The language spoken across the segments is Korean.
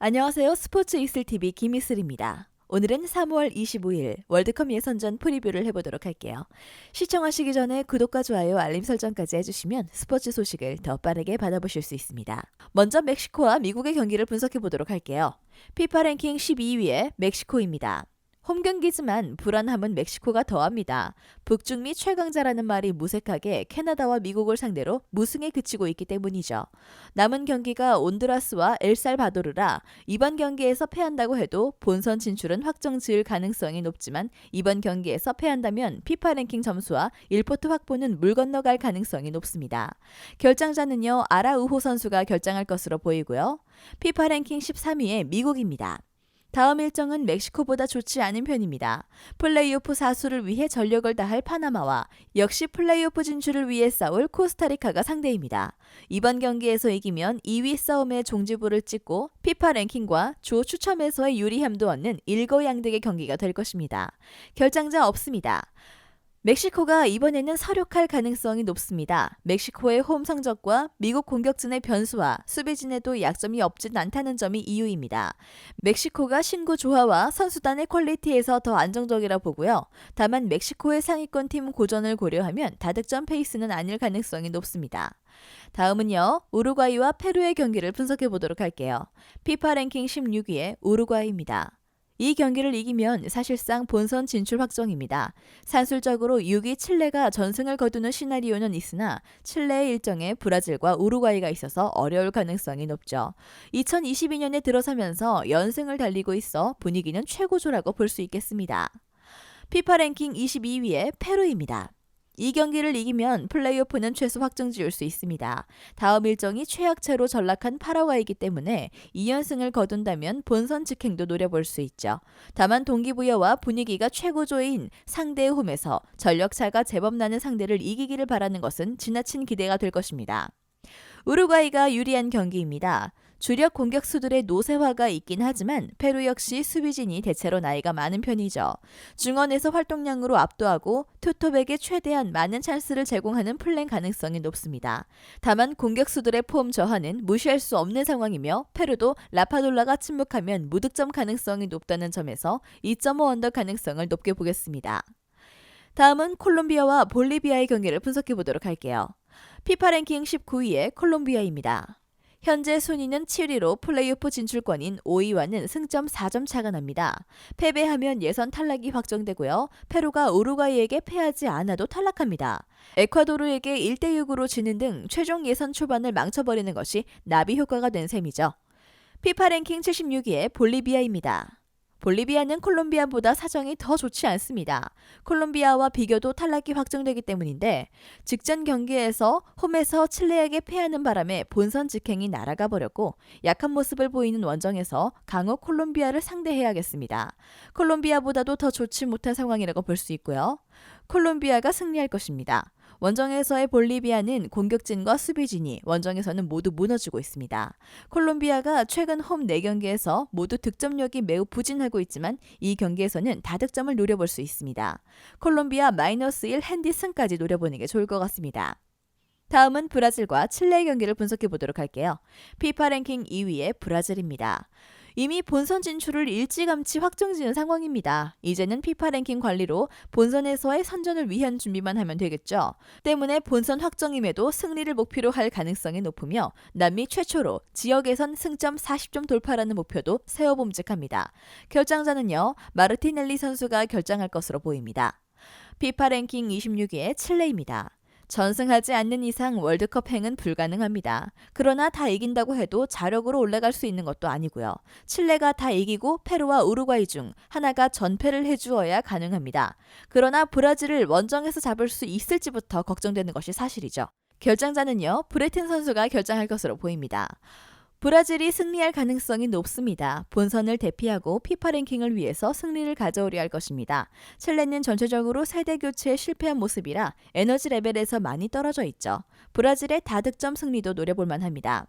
안녕하세요. 스포츠 이슬TV 김이슬입니다. 오늘은 3월 25일 월드컵 예선전 프리뷰를 해보도록 할게요. 시청하시기 전에 구독과 좋아요, 알림 설정까지 해주시면 스포츠 소식을 더 빠르게 받아보실 수 있습니다. 먼저 멕시코와 미국의 경기를 분석해보도록 할게요. 피파 랭킹 12위에 멕시코입니다. 홈 경기지만 불안함은 멕시코가 더합니다. 북중미 최강자라는 말이 무색하게 캐나다와 미국을 상대로 무승에 그치고 있기 때문이죠. 남은 경기가 온두라스와 엘살바도르라 이번 경기에서 패한다고 해도 본선 진출은 확정 지을 가능성이 높지만 이번 경기에서 패한다면 피파 랭킹 점수와 1포트 확보는 물 건너갈 가능성이 높습니다. 결장자는요 아라우호 선수가 결장할 것으로 보이고요. 피파 랭킹 13위에 미국입니다. 다음 일정은 멕시코보다 좋지 않은 편입니다. 플레이오프 사수를 위해 전력을 다할 파나마와 역시 플레이오프 진출을 위해 싸울 코스타리카가 상대입니다. 이번 경기에서 이기면 2위 싸움의 종지부를 찍고 피파 랭킹과 조 추첨에서의 유리함도 얻는 일거양득의 경기가 될 것입니다. 결장자 없습니다. 멕시코가 이번에는 서력할 가능성이 높습니다. 멕시코의 홈 성적과 미국 공격진의 변수와 수비진에도 약점이 없진 않다는 점이 이유입니다. 멕시코가 신구 조화와 선수단의 퀄리티에서 더 안정적이라 보고요. 다만 멕시코의 상위권 팀 고전을 고려하면 다득점 페이스는 아닐 가능성이 높습니다. 다음은요, 우루과이와 페루의 경기를 분석해 보도록 할게요. 피파 랭킹 16위의 우루과이입니다. 이 경기를 이기면 사실상 본선 진출 확정입니다. 산술적으로 6위 칠레가 전승을 거두는 시나리오는 있으나 칠레의 일정에 브라질과 우루과이가 있어서 어려울 가능성이 높죠. 2022년에 들어서면서 연승을 달리고 있어 분위기는 최고조라고 볼 수 있겠습니다. 피파 랭킹 22위에 페루입니다. 이 경기를 이기면 플레이오프는 최소 확정 지을 수 있습니다. 다음 일정이 최악체로 전락한 파라과이기 때문에 2연승을 거둔다면 본선 직행도 노려볼 수 있죠. 다만 동기부여와 분위기가 최고조인 상대의 홈에서 전력차가 제법 나는 상대를 이기기를 바라는 것은 지나친 기대가 될 것입니다. 우루과이가 유리한 경기입니다. 주력 공격수들의 노쇠화가 있긴 하지만 페루 역시 수비진이 대체로 나이가 많은 편이죠. 중원에서 활동량으로 압도하고 투톱에게 최대한 많은 찬스를 제공하는 플랜 가능성이 높습니다. 다만 공격수들의 폼 저하는 무시할 수 없는 상황이며 페루도 라파돌라가 침묵하면 무득점 가능성이 높다는 점에서 2.5 언더 가능성을 높게 보겠습니다. 다음은 콜롬비아와 볼리비아의 경기를 분석해 보도록 할게요. 피파 랭킹 19위의 콜롬비아입니다. 현재 순위는 7위로 플레이오프 진출권인 5위와는 승점 4점 차가 납니다. 패배하면 예선 탈락이 확정되고요. 페루가 우루과이에게 패하지 않아도 탈락합니다. 에콰도르에게 1대 6으로 지는 등 최종 예선 초반을 망쳐버리는 것이 나비 효과가 된 셈이죠. 피파 랭킹 76위의 볼리비아입니다. 볼리비아는 콜롬비아보다 사정이 더 좋지 않습니다. 콜롬비아와 비교도 탈락이 확정되기 때문인데 직전 경기에서 홈에서 칠레에게 패하는 바람에 본선 직행이 날아가 버렸고 약한 모습을 보이는 원정에서 강호 콜롬비아를 상대해야겠습니다. 콜롬비아보다도 더 좋지 못한 상황이라고 볼 수 있고요. 콜롬비아가 승리할 것입니다. 원정에서의 볼리비아는 공격진과 수비진이 원정에서는 모두 무너지고 있습니다. 콜롬비아가 최근 홈 4경기에서 모두 득점력이 매우 부진하고 있지만 이 경기에서는 다득점을 노려볼 수 있습니다. 콜롬비아 마이너스 1 핸디 승까지 노려보는 게 좋을 것 같습니다. 다음은 브라질과 칠레의 경기를 분석해 보도록 할게요. 피파 랭킹 2위의 브라질입니다. 이미 본선 진출을 일찌감치 확정지은 상황입니다. 이제는 피파 랭킹 관리로 본선에서의 선전을 위한 준비만 하면 되겠죠. 때문에 본선 확정임에도 승리를 목표로 할 가능성이 높으며 남미 최초로 지역에선 승점 40점 돌파라는 목표도 세워봄직합니다. 결장자는요, 마르티넬리 선수가 결장할 것으로 보입니다. 피파 랭킹 26위의 칠레입니다. 전승하지 않는 이상 월드컵 행은 불가능합니다. 그러나 다 이긴다고 해도 자력으로 올라갈 수 있는 것도 아니고요. 칠레가 다 이기고 페루와 우루과이 중 하나가 전패를 해주어야 가능합니다. 그러나 브라질을 원정에서 잡을 수 있을지부터 걱정되는 것이 사실이죠. 결장자는요, 브레튼 선수가 결장할 것으로 보입니다. 브라질이 승리할 가능성이 높습니다. 본선을 대피하고 피파 랭킹을 위해서 승리를 가져오려 할 것입니다. 첼레는 전체적으로 세대 교체에 실패한 모습이라 에너지 레벨에서 많이 떨어져 있죠. 브라질의 다득점 승리도 노려볼 만합니다.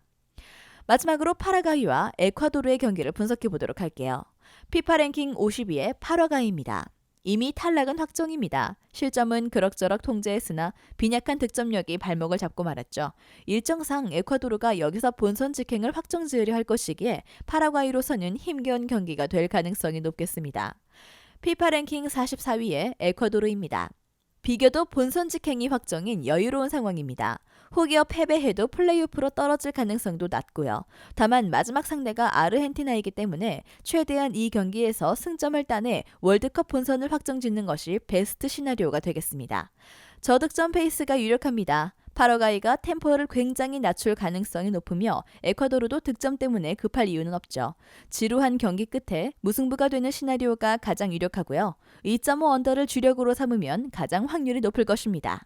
마지막으로 파라과이와 에콰도르의 경기를 분석해 보도록 할게요. 피파 랭킹 50위의 파라과이입니다. 이미 탈락은 확정입니다. 실점은 그럭저럭 통제했으나 빈약한 득점력이 발목을 잡고 말았죠. 일정상 에콰도르가 여기서 본선 직행을 확정 지으려 할 것이기에 파라과이로서는 힘겨운 경기가 될 가능성이 높겠습니다. 피파 랭킹 44위에 에콰도르입니다. 비교도 본선 직행이 확정인 여유로운 상황입니다. 혹여 패배해도 플레이오프로 떨어질 가능성도 낮고요. 다만 마지막 상대가 아르헨티나이기 때문에 최대한 이 경기에서 승점을 따내 월드컵 본선을 확정짓는 것이 베스트 시나리오가 되겠습니다. 저득점 페이스가 유력합니다. 파라과이가 템포를 굉장히 낮출 가능성이 높으며 에콰도르도 득점 때문에 급할 이유는 없죠. 지루한 경기 끝에 무승부가 되는 시나리오가 가장 유력하고요. 2.5 언더를 주력으로 삼으면 가장 확률이 높을 것입니다.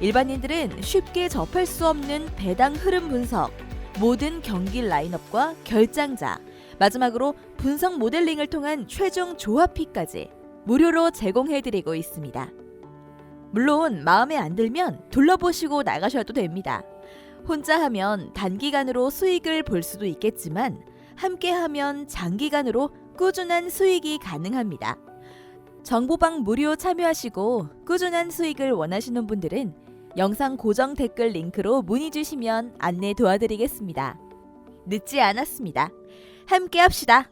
일반인들은 쉽게 접할 수 없는 배당 흐름 분석, 모든 경기 라인업과 결장자, 마지막으로 분석 모델링을 통한 최종 조합픽까지 무료로 제공해드리고 있습니다. 물론 마음에 안 들면 둘러보시고 나가셔도 됩니다. 혼자 하면 단기간으로 수익을 볼 수도 있겠지만 함께 하면 장기간으로 꾸준한 수익이 가능합니다. 정보방 무료 참여하시고 꾸준한 수익을 원하시는 분들은 영상 고정 댓글 링크로 문의 주시면 안내 도와드리겠습니다. 늦지 않았습니다. 함께 합시다.